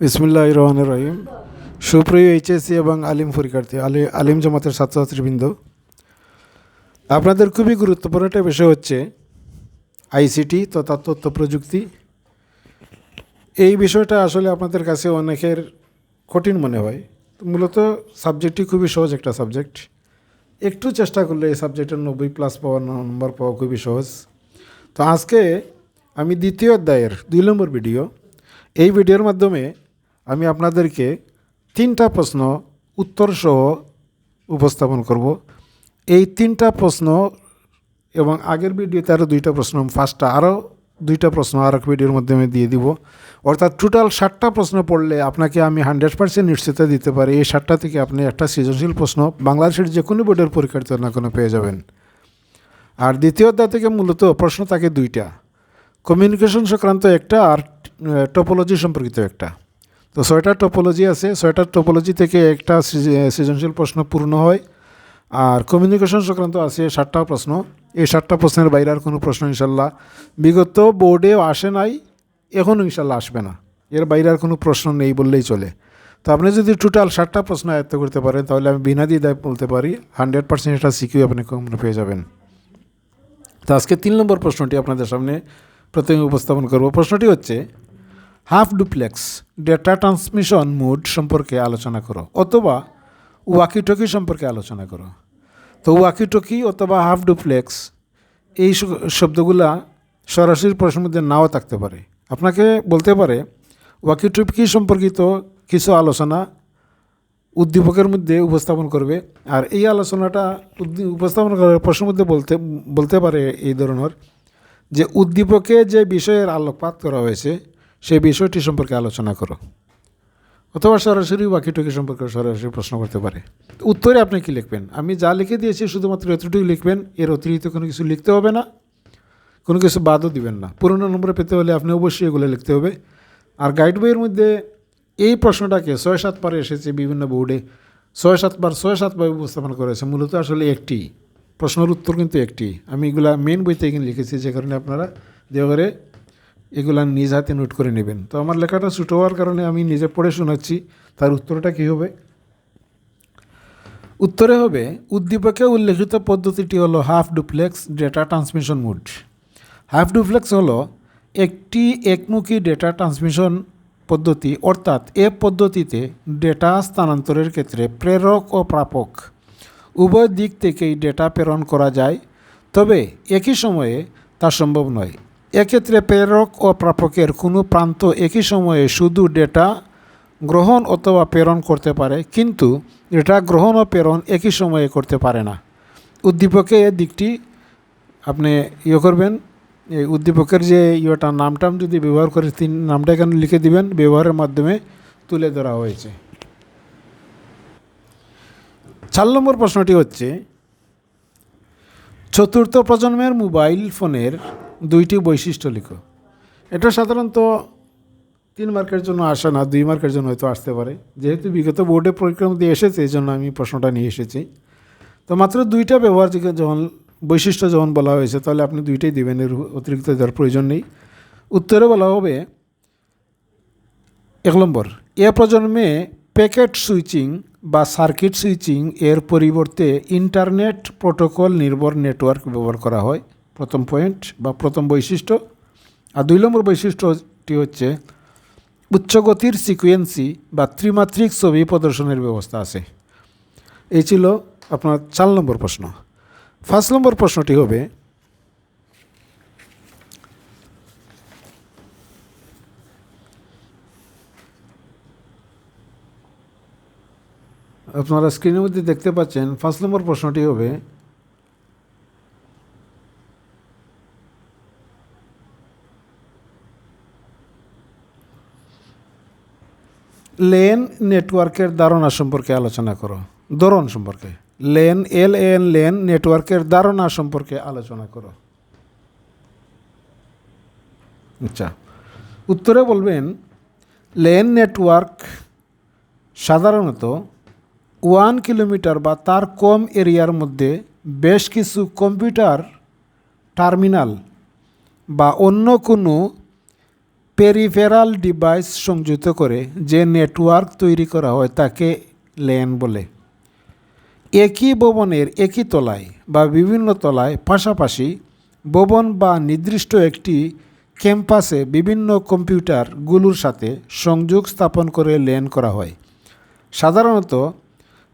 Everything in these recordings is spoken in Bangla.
বিসমুল্লাহ রহমান রহিম। সুপ্রিয় এইচএসসি এবং আলিম পরীক্ষার্থী, আলি, আলিম জামাতের ছাত্রছাত্রীবৃন্দ, আপনাদের খুবই গুরুত্বপূর্ণ একটা বিষয় হচ্ছে আইসিটি তথা তথ্য প্রযুক্তি। এই বিষয়টা আসলে আপনাদের কাছে অনেকের কঠিন মনে হয়। মূলত সাবজেক্টটি খুবই সহজ একটা সাবজেক্ট একটু চেষ্টা করলে এই সাবজেক্টের নব্বই প্লাস পাওয়ার নম্বর পাওয়া খুবই সহজ। তো আজকে আমি দ্বিতীয় অধ্যায়ের দুই নম্বর ভিডিও এই ভিডিওর মাধ্যমে আমি আপনাদেরকে তিনটা প্রশ্ন উত্তর সহ উপস্থাপন করব। এই তিনটা প্রশ্ন এবং আগের ভিডিওতে আরও দুইটা প্রশ্ন ফার্স্টটা আরও দুইটা প্রশ্ন আর এক ভিডিওর মাধ্যমে দিয়ে দিব। অর্থাৎ টোটাল ষাটটা প্রশ্ন পড়লে আপনাকে আমি হান্ড্রেড পার্সেন্ট নিশ্চিত দিতে পারি, এই ষাটটা থেকে আপনি একটা সৃজনশীল প্রশ্ন বাংলাদেশের যে কোনো বোর্ডের পরীক্ষার্থী না কোনো পেয়ে যাবেন। আর দ্বিতীয় অধ্যায় থেকে মূলত প্রশ্ন থাকে দুইটা। কমিউনিকেশন সংক্রান্ত একটা আর টোপোলজি সম্পর্কিত একটা। তো ছয়টা টোপোলজি আছে, ছয়টা টোপোলজি থেকে একটা সৃজনশীল প্রশ্ন পূর্ণ হয়। আর কমিউনিকেশন সংক্রান্ত আছে ষাটটা প্রশ্ন। এই ষাটটা প্রশ্নের বাইরে আর কোনো প্রশ্ন ইনশাল্লাহ। বিগত বোর্ডেও আসে নাই এখনও ইনশাল্লাহ আসবে না। এর বাইরে আর কোনো প্রশ্ন নেই বললেই চলে। তো আপনি যদি টোটাল ষাটটা প্রশ্ন আয়ত্ত করতে পারেন, তাহলে আমি বিনা দ্বিধায় বলতে পারি হান্ড্রেড পার্সেন্ট এটা সিকিউ আপনি পেয়ে যাবেন। তো আজকে তিন নম্বর প্রশ্নটি আপনাদের সামনে প্রথমে উপস্থাপন করব। প্রশ্নটি হচ্ছে half duplex, data transmission mode সম্পর্কে আলোচনা করো, অথবা ওয়াকিটকি সম্পর্কে আলোচনা করো। তো ওয়াকিটকি অথবা হাফ ডুপ্লেক্স, এই শব্দগুলা সরাসরি প্রশ্নের মধ্যে নাও থাকতে পারে। আপনাকে বলতে পারে, ওয়াকিটকি সম্পর্কিত কিছু আলোচনা উদ্দীপকের মধ্যে উপস্থাপন করবে, আর এই আলোচনাটা উপস্থাপন করার প্রশ্নের মধ্যে বলতে বলতে পারে এই ধরনের যে উদ্দীপকে যে বিষয়ের আলোকপাত করা হয়েছে সেই বিষয়টি সম্পর্কে আলোচনা করো। অথবা সরাসরি বাকিটুকি সম্পর্কে সরাসরি প্রশ্ন করতে পারে। উত্তরে আপনি কি লিখবেন? আমি যা লিখে দিয়েছি শুধুমাত্র এতটুকু লিখবেন, এর অতিরিক্ত কোনো কিছু লিখতে হবে না, কোনো কিছু বাদও দিবেন না। পুরনো নম্বরে পেতে হলে আপনি অবশ্যই এগুলো লিখতে হবে। আর গাইড বইয়ের মধ্যে এই প্রশ্নটাকে ছয় সাতবার এসেছে বিভিন্ন বোর্ডে ছয় সাতবার ছয় সাতবার উপস্থাপন করেছে, মূলত আসলে একটি। প্রশ্নের উত্তর কিন্তু একটি। আমি এগুলা মেন বইতে এখানে লিখেছি, যে কারণে আপনারা দেওয়ারে এগুলা নিজ হাতে নোট করে নেবেন। তো আমার লেখাটা ছোটো হওয়ার কারণে আমি নিজে পড়ে শোনাচ্ছি, তার উত্তরটা কী হবে? উত্তরে হবে, উদ্দীপকে উল্লেখিত পদ্ধতিটি হলো half duplex data transmission mode half duplex হলো একটি একমুখী ডেটা ট্রান্সমিশন পদ্ধতি, অর্থাৎ এ পদ্ধতিতে ডেটা স্থানান্তরের ক্ষেত্রে প্রেরক ও প্রাপক, উভয় দিক থেকেই ডেটা প্রেরণ করা যায়। তবে একই সময়ে তা সম্ভব নয়। এক্ষেত্রে প্রেরক ও প্রাপকের কোনো প্রান্ত একই সময়ে শুধু ডেটা গ্রহণ অথবা প্রেরণ করতে পারে, কিন্তু ডেটা গ্রহণ ও প্রেরণ একই সময়ে করতে পারে না। উদ্দীপকে এ দিকটি আপনি ইয়ে করবেন, এই উদ্দীপকের যে ইয়েটা নামটাম যদি ব্যবহার করে তিন নামটা এখানে লিখে দিবেন, ব্যবহারের মাধ্যমে তুলে ধরা হয়েছে। চার নম্বর প্রশ্নটি হচ্ছে, চতুর্থ প্রজন্মের মোবাইল ফোনের দুইটি বৈশিষ্ট্য লিখো। এটা সাধারণত তিন মার্কের জন্য আসে না, দুই মার্কের জন্য হয়তো আসতে পারে। যেহেতু বিগত বোর্ডে পরীক্ষার মধ্যে এসেছে এই জন্য আমি প্রশ্নটা নিয়ে এসেছি। তো মাত্র দুইটা ব্যবহারযোগ্য যখন, বৈশিষ্ট্য যখন বলা হয়েছে, তাহলে আপনি দুইটাই দেবেন, এর অতিরিক্ত দেওয়ার প্রয়োজন নেই। উত্তরে বলা হবে, এক নম্বর, এ প্রজন্মে প্যাকেট সুইচিং বা সার্কিট সুইচিং এর পরিবর্তে ইন্টারনেট প্রোটোকল নির্ভর নেটওয়ার্ক ব্যবহার করা হয়। প্রথম পয়েন্ট বা প্রথম বৈশিষ্ট্য। আর দুই নম্বর বৈশিষ্ট্যটি হচ্ছে, উচ্চগতির সিকুয়েন্সি বা ত্রিমাত্রিক ছবি প্রদর্শনের ব্যবস্থা আছে। এই ছিল আপনার চার নম্বর প্রশ্ন। ফার্স্ট নম্বর প্রশ্নটি হবে, আপনারা স্ক্রিনের মধ্যে দেখতে পাচ্ছেন, ফার্স্ট নম্বর প্রশ্নটি হবে লেন নেটওয়ার্কের ধারণা সম্পর্কে আলোচনা করো, ধরন সম্পর্কে। লেন, এল, এন, লেন নেটওয়ার্কের ধারণা সম্পর্কে আলোচনা করো। আচ্ছা উত্তরে বলবেন, লেন নেটওয়ার্ক সাধারণত ওয়ান কিলোমিটার বা তার কম এরিয়ার মধ্যে বেশ কিছু কম্পিউটার টার্মিনাল বা অন্য কোনো পেরিফেরাল ডিভাইস সংযুক্ত করে যে নেটওয়ার্ক তৈরি করা হয় তাকে ল্যান বলে। একই ভবনের একই তলায় বা বিভিন্ন তলায় পাশাপাশি ভবন বা নির্দিষ্ট একটি ক্যাম্পাসে বিভিন্ন কম্পিউটারগুলোর সাথে সংযোগ স্থাপন করে ল্যান করা হয়। সাধারণত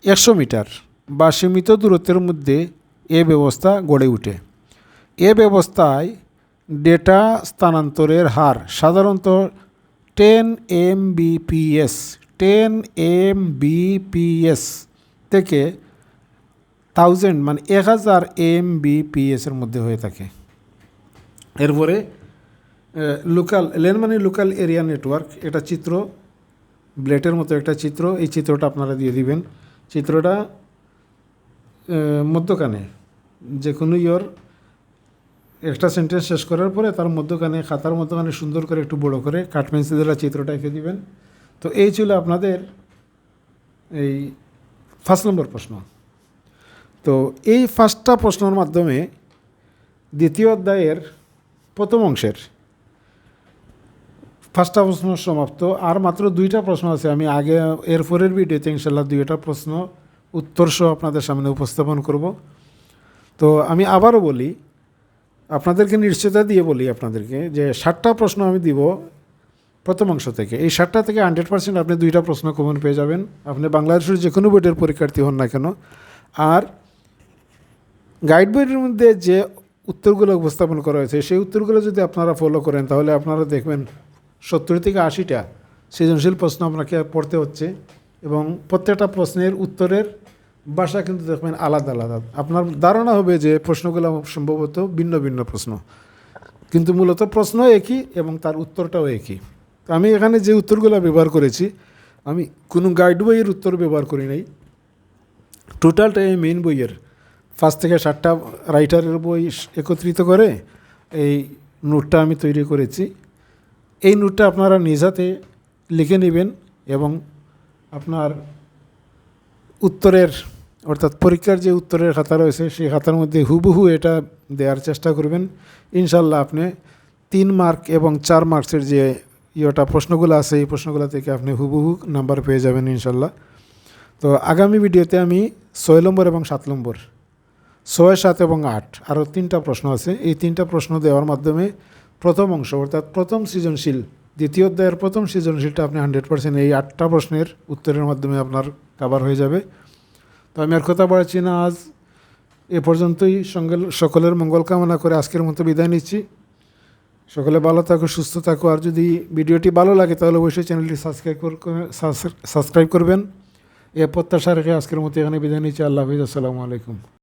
একশো মিটার বা সীমিত দূরত্বের মধ্যে এ ব্যবস্থা গড়ে ওঠে। এ ব্যবস্থায় ডেটা স্থানান্তরের হার, সাধারণত ten M BPS ten M BPS থেকে থাউজেন্ড মানে এক হাজার এম বিপিএসের মধ্যে হয়ে থাকে। এরপরে লোকাল লেন মানে লোকাল এরিয়া নেটওয়ার্ক এটা চিত্র ব্লেটের মতো একটা চিত্র, এই চিত্রটা আপনারা দিয়ে দিবেন। চিত্রটা মধ্যখানে যে কোনো ইয়র একটা সেন্টেন্স শেষ করার পরে তার মধ্যখানে, খাতার মধ্যখানে সুন্দর করে একটু বড় করে কাঠ পেন্সিল দ্বারা চিত্রটা এঁকে দিবেন। তো এই ছিল আপনাদের এই ফার্স্ট নম্বর প্রশ্ন। তো এই ফার্স্টটা প্রশ্নের মাধ্যমে দ্বিতীয় অধ্যায়ের প্রথম অংশের ফার্স্টটা প্রশ্ন সমাপ্ত। আর মাত্র দুইটা প্রশ্ন আছে, আমি আগে এর পরের ভিডিওতে ইনশাল্লাহ দুইটা প্রশ্ন উত্তর সহ আপনাদের সামনে উপস্থাপন করব। তো আমি আবারও বলি আপনাদেরকে নিশ্চয়তা দিয়ে বলি আপনাদেরকে যে ষাটটা প্রশ্ন আমি দিব প্রথম অংশ থেকে। এই ষাটটা থেকে হান্ড্রেড পার্সেন্ট আপনি দুইটা প্রশ্ন কমন পেয়ে যাবেন। আপনি বাংলাদেশের যে কোনো বোর্ডের পরীক্ষার্থী হন না কেন। আর গাইড বইয়ের মধ্যে যে উত্তরগুলো উপস্থাপন করা হয়েছে, সেই উত্তরগুলো যদি আপনারা ফলো করেন, তাহলে আপনারা দেখবেন সত্তর থেকে আশিটা সৃজনশীল প্রশ্ন আপনাকে পড়তে হচ্ছে এবং প্রত্যেকটা প্রশ্নের উত্তরের ভাষা কিন্তু দেখবেন আলাদা আলাদা। আপনার ধারণা হবে যে প্রশ্নগুলো সম্ভবত ভিন্ন ভিন্ন প্রশ্ন। কিন্তু মূলত প্রশ্ন একই এবং তার উত্তরটাও একই। আমি এখানে যে উত্তরগুলো ব্যবহার করেছি, আমি কোনো গাইড বইয়ের উত্তর ব্যবহার করি নাই। টোটালটা এই মেইন বইয়ের। ফার্স্ট থেকে সাতটা রাইটারের বই একত্রিত করে এই নোটটা আমি তৈরি করেছি। এই নোটটা আপনারা নিজ হাতে লিখে নেবেন এবং আপনার উত্তরের, অর্থাৎ পরীক্ষার যে উত্তরের খাতা রয়েছে, সেই খাতার মধ্যে হুবহু এটা দেওয়ার চেষ্টা করবেন। ইনশাল্লাহ আপনি তিন মার্ক এবং চার মার্কসের যে ইয়েটা, প্রশ্নগুলো আছে, এই প্রশ্নগুলো থেকে আপনি হুবহু নাম্বার পেয়ে যাবেন ইনশাল্লাহ তো আগামী ভিডিওতে আমি ছয় নম্বর এবং সাত নম্বর, ছয়, সাত এবং আট আরও তিনটা প্রশ্ন আছে। এই তিনটা প্রশ্ন দেওয়ার মাধ্যমে প্রথম অংশ, অর্থাৎ প্রথম সৃজনশীল দ্বিতীয় অধ্যায়ের প্রথম সৃজনশীলটা আপনি হান্ড্রেড পার্সেন্ট এই আটটা প্রশ্নের উত্তরের মাধ্যমে আপনার কাবার হয়ে যাবে। তো আমি আর কথা বাড়াচ্ছি না, আজ এ পর্যন্তই। সঙ্গে সকলের মঙ্গল কামনা করে আজকের মতো বিদায় নিচ্ছি। সকলে ভালো থাকো, সুস্থ থাকো, আর যদি ভিডিওটি ভালো লাগে তাহলে অবশ্যই চ্যানেলটি সাবস্ক্রাইব সাবস্ক্রাইব করবেন। এ প্রত্যাশা রেখে আজকের মতো এখানে বিদায় নিচ্ছি। আল্লাহ হাফিজ, আসসালামু আলাইকুম।